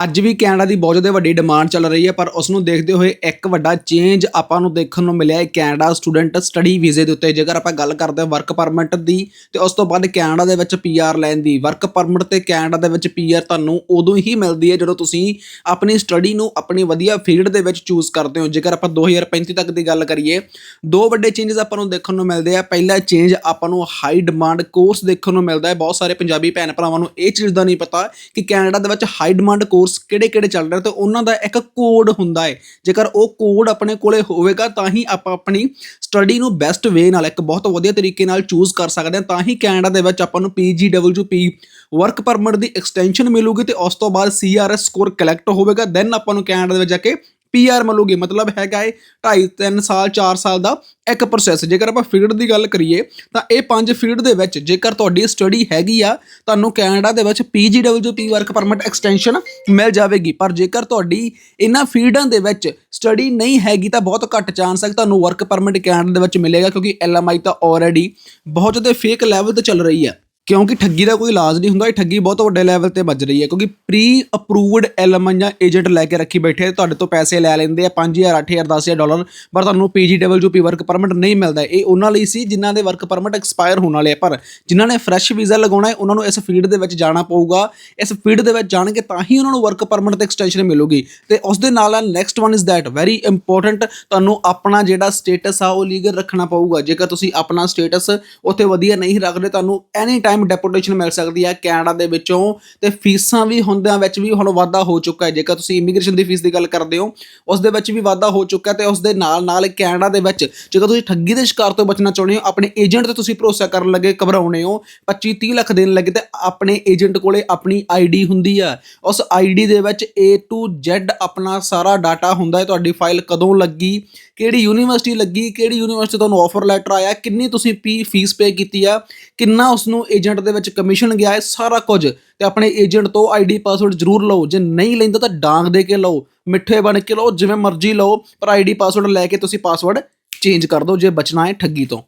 ਅੱਜ ਵੀ ਕੈਨੇਡਾ ਦੀ ਬਹੁਤ ਜ਼ਿਆਦਾ ਵੱਡੀ ਡਿਮਾਂਡ ਚੱਲ ਰਹੀ ਹੈ, ਪਰ ਉਸ ਨੂੰ ਦੇਖਦੇ ਹੋਏ ਇੱਕ ਵੱਡਾ ਚੇਂਜ ਆਪਾਂ ਨੂੰ ਦੇਖਣ ਨੂੰ ਮਿਲਿਆ ਹੈ ਕੈਨੇਡਾ ਸਟੂਡੈਂਟ ਸਟੱਡੀ ਵੀਜ਼ੇ ਦੇ ਉੱਤੇ। ਜੇਕਰ ਆਪਾਂ ਗੱਲ ਕਰਦੇ ਹਾਂ ਵਰਕ ਪਰਮਿਟ ਦੀ, ਤੇ ਉਸ ਤੋਂ ਬਾਅਦ ਕੈਨੇਡਾ ਦੇ ਵਿੱਚ ਪੀਆਰ ਲੈਣ ਦੀ। ਵਰਕ ਪਰਮਿਟ ਤੇ ਕੈਨੇਡਾ ਦੇ ਵਿੱਚ ਪੀਆਰ ਤੁਹਾਨੂੰ ਉਦੋਂ ਹੀ ਮਿਲਦੀ ਹੈ ਜਦੋਂ ਤੁਸੀਂ ਆਪਣੀ ਸਟੱਡੀ ਨੂੰ ਆਪਣੀ ਵਧੀਆ ਫੀਲਡ ਦੇ ਵਿੱਚ ਚੂਜ਼ ਕਰਦੇ ਹੋ। ਜੇਕਰ ਆਪਾਂ 2035 ਤੱਕ ਦੀ ਗੱਲ ਕਰੀਏ, ਦੋ ਵੱਡੇ ਚੇਂਜਸ ਆਪਾਂ ਨੂੰ ਦੇਖਣ ਨੂੰ ਮਿਲਦੇ ਆ। ਪਹਿਲਾ ਚੇਂਜ ਆਪਾਂ ਨੂੰ ਹਾਈ ਡਿਮਾਂਡ ਕੋਰਸ ਦੇਖਣ ਨੂੰ ਮਿਲਦਾ ਹੈ। ਬਹੁਤ ਸਾਰੇ ਪੰਜਾਬੀ ਭੈਣ ਭਰਾਵਾਂ ਨੂੰ ਇਹ ਚੀਜ਼ ਦਾ ਨਹੀਂ ਪਤਾ ਕਿ ਕੈਨੇਡਾ ਦੇ ਵਿੱਚ ਹਾਈ ਡਿਮਾਂਡ ਕੋਰਸ ਕਿਹੜੇ-ਕਿਹੜੇ ਚੱਲ ਰਹੇ ਤੇ ਉਹਨਾਂ ਦਾ ਇੱਕ ਕੋਡ ਹੁੰਦਾ ਹੈ। ਜੇਕਰ ਉਹ ਕੋਡ ਆਪਣੇ ਕੋਲੇ ਹੋਵੇਗਾ ਤਾਂ ਹੀ ਆਪਾਂ ਆਪਣੀ ਸਟੱਡੀ ਨੂੰ ਬੈਸਟ ਵੇ ਨਾਲ ਇੱਕ ਬਹੁਤ ਵਧੀਆ ਤਰੀਕੇ ਨਾਲ ਚੂਜ਼ ਕਰ ਸਕਦੇ ਹਾਂ। ਤਾਂ ਹੀ ਕੈਨੇਡਾ ਦੇ ਵਿੱਚ ਆਪਾਂ ਨੂੰ PGWP ਵਰਕ ਪਰਮਿਟ ਦੀ ਐਕਸਟੈਂਸ਼ਨ ਮਿਲੂਗੀ ਤੇ ਉਸ ਤੋਂ ਬਾਅਦ CRS ਸਕੋਰ ਕਲੈਕਟ ਹੋਵੇਗਾ। ਦੈਨ ਆਪਾਂ ਨੂੰ ਕੈਨੇਡਾ ਦੇ ਵਿੱਚ ਜਾ ਕੇ ਪੀਆਰ ਮਿਲੂਗੀ ਮਤਲਬ ਹੈਗਾ ਏ 2.5 3 ਸਾਲ 4 ਸਾਲ ਦਾ ਇੱਕ ਪ੍ਰੋਸੈਸ ਜੇਕਰ ਆਪਾਂ ਫੀਲਡ ਦੀ ਗੱਲ ਕਰੀਏ, ਤਾਂ ਇਹ ਪੰਜ ਫੀਲਡ ਦੇ ਵਿੱਚ ਜੇਕਰ ਤੁਹਾਡੀ ਸਟੱਡੀ ਹੈਗੀ ਆ, ਤੁਹਾਨੂੰ ਕੈਨੇਡਾ ਦੇ ਵਿੱਚ PGWP ਵਰਕ ਪਰਮਿਟ ਐਕਸਟੈਂਸ਼ਨ ਮਿਲ ਜਾਵੇਗੀ। ਪਰ ਜੇਕਰ ਤੁਹਾਡੀ ਇਹਨਾਂ ਫੀਲਡਾਂ ਦੇ ਵਿੱਚ ਸਟੱਡੀ ਨਹੀਂ ਹੈਗੀ, ਤਾਂ ਬਹੁਤ ਘੱਟ ਚਾਂਸ ਹੈ ਕਿ ਤੁਹਾਨੂੰ ਵਰਕ ਪਰਮਿਟ ਕੈਨੇਡਾ ਦੇ ਵਿੱਚ ਮਿਲੇਗਾ, ਕਿਉਂਕਿ LMI ਤਾਂ ਆਲਰੇਡੀ ਬਹੁਤ ਜ਼ਿਆਦਾ ਫੇਕ ਲੈਵਲ ਤੇ ਚੱਲ ਰਹੀ ਹੈ। ਕਿਉਂਕਿ ਠੱਗੀ ਦਾ ਕੋਈ ਇਲਾਜ ਨਹੀਂ ਹੁੰਦਾ ਇਹ ਠੱਗੀ ਬਹੁਤ ਵੱਡੇ ਲੈਵਲ ਤੇ ਵੱਜ ਰਹੀ ਹੈ ਕਿਉਂਕਿ ਪ੍ਰੀ ਅਪਰੂਵਡ ਐਲਮਨ ਜਾਂ ਏਜੰਟ ਲੈ ਕੇ ਰੱਖੀ ਬੈਠੇ ਆ, ਤੁਹਾਡੇ ਤੋਂ ਪੈਸੇ ਲੈ ਲੈਂਦੇ ਆ 5000 8000 10000 ਡਾਲਰ ਪਰ ਤੁਹਾਨੂੰ ਪੀਜੀਡਬਲਯੂਪੀ ਵਰਕ ਪਰਮਿਟ ਨਹੀਂ ਮਿਲਦਾ। ਇਹ ਉਹਨਾਂ ਲਈ ਸੀ ਜਿਨ੍ਹਾਂ ਦੇ ਵਰਕ ਪਰਮਿਟ ਐਕਸਪਾਇਰ ਹੋਣ ਵਾਲੇ ਆ ਪਰ ਜਿਨ੍ਹਾਂ ਨੇ ਫਰੈਸ਼ ਵੀਜ਼ਾ ਲਗਾਉਣਾ ਹੈ ਉਹਨਾਂ ਨੂੰ ਇਸ ਫੀਲਡ ਦੇ ਵਿੱਚ ਜਾਣਾ ਪਊਗਾ। ਇਸ ਫੀਲਡ ਦੇ ਵਿੱਚ ਜਾਣਗੇ ਤਾਂ ਹੀ ਉਹਨਾਂ ਨੂੰ ਵਰਕ ਪਰਮਿਟ ਤੇ ਐਕਸਟੈਂਸ਼ਨ ਮਿਲੂਗੀ। ਤੇ ਉਸ ਦੇ ਨਾਲ ਨਾਲ next one is that very important ਤੁਹਾਨੂੰ ਆਪਣਾ ਜਿਹੜਾ ਸਟੇਟਸ ਆ ਉਹ ਲੀਗਲ ਰੱਖਣਾ ਪਊਗਾ। ਜੇਕਰ ਤੁਸੀਂ ਆਪਣਾ ਸਟੇਟਸ ਉੱਥੇ ਵਧੀਆ ਨਹੀਂ ਰੱਖਦੇ ਤੁਹਾਨੂੰ ਐਨੀ ਟਾਈਮ ਡੈਪੂਟੇਸ਼ਨ ਮਿਲ ਸਕਦੀ ਹੈ ਕੈਨੇਡਾ ਦੇ ਵਿੱਚੋਂ ਤੇ ਫੀਸਾਂ ਵੀ ਹੁੰਦਿਆਂ ਵਿੱਚ ਵੀ ਹੁਣ ਵਾਧਾ ਹੋ ਚੁੱਕਾ ਹੈ। ਜੇਕਰ ਤੁਸੀਂ ਇਮੀਗ੍ਰੇਸ਼ਨ ਦੀ ਫੀਸ ਦੀ ਗੱਲ ਕਰਦੇ ਹੋ, ਉਸ ਦੇ ਵਿੱਚ ਵੀ ਵਾਧਾ ਹੋ ਚੁੱਕਾ ਤੇ ਉਸ ਦੇ ਨਾਲ ਨਾਲ ਕੈਨੇਡਾ ਦੇ ਵਿੱਚ ਜੇਕਰ ਤੁਸੀਂ ਠੱਗੀ ਦੇ ਸ਼ਿਕਾਰ ਤੋਂ ਬਚਣਾ ਚਾਹੁੰਦੇ ਹੋ, ਆਪਣੇ ਏਜੰਟ ਤੇ ਤੁਸੀਂ ਭਰੋਸਾ ਕਰਨ ਲੱਗੇ, ਘਬਰਾਉਣੇ ਹੋ 25 30 ਲੱਖ ਦੇਣ ਲੱਗੇ ਤੇ ਆਪਣੇ ਏਜੰਟ ਕੋਲੇ ਆਪਣੀ ਆਈਡੀ ਹੁੰਦੀ ਆ ਉਸ ਆਈਡੀ ਦੇ ਵਿੱਚ A to Z ਆਪਣਾ ਸਾਰਾ ਡਾਟਾ ਹੁੰਦਾ ਹੈ। ਤੁਹਾਡੀ ਫਾਈਲ ਕਦੋਂ ਲੱਗੀ, ਕਿਹੜੀ ਯੂਨੀਵਰਸਿਟੀ ਲੱਗੀ, ਕਿਹੜੀ ਯੂਨੀਵਰਸਿਟੀ ਤੁਹਾਨੂੰ ਆਫਰ ਲੈਟਰ ਆਇਆ, ਕਿੰਨੀ ਤੁਸੀਂ ਪੀ ਫੀਸ ਪੇ ਕੀਤੀ ਆ, ਕਿੰਨਾ ਉਸ ਨੂੰ ਏਜੰਟ ਦੇ ਵਿੱਚ ਕਮਿਸ਼ਨ ਗਿਆ ਹੈ ਸਾਰਾ ਕੁਝ ਤੇ ਆਪਣੇ ਏਜੰਟ ਤੋਂ ਆਈਡੀ ਪਾਸਵਰਡ ਜ਼ਰੂਰ ਲਓ। ਜੇ ਨਹੀਂ ਲੈਂਦਾ ਤਾਂ ਡਾਂਗ ਦੇ ਕੇ ਲਓ, ਮਿੱਠੇ ਬਣ ਕੇ ਲਓ, ਜਿਵੇਂ ਮਰਜ਼ੀ ਲਓ, ਪਰ ਆਈਡੀ ਪਾਸਵਰਡ ਲੈ ਕੇ ਤੁਸੀਂ ਪਾਸਵਰਡ ਚੇਂਜ ਕਰ ਦਿਓ ਜੇ ਬਚਣਾ ਹੈ ਠੱਗੀ ਤੋਂ।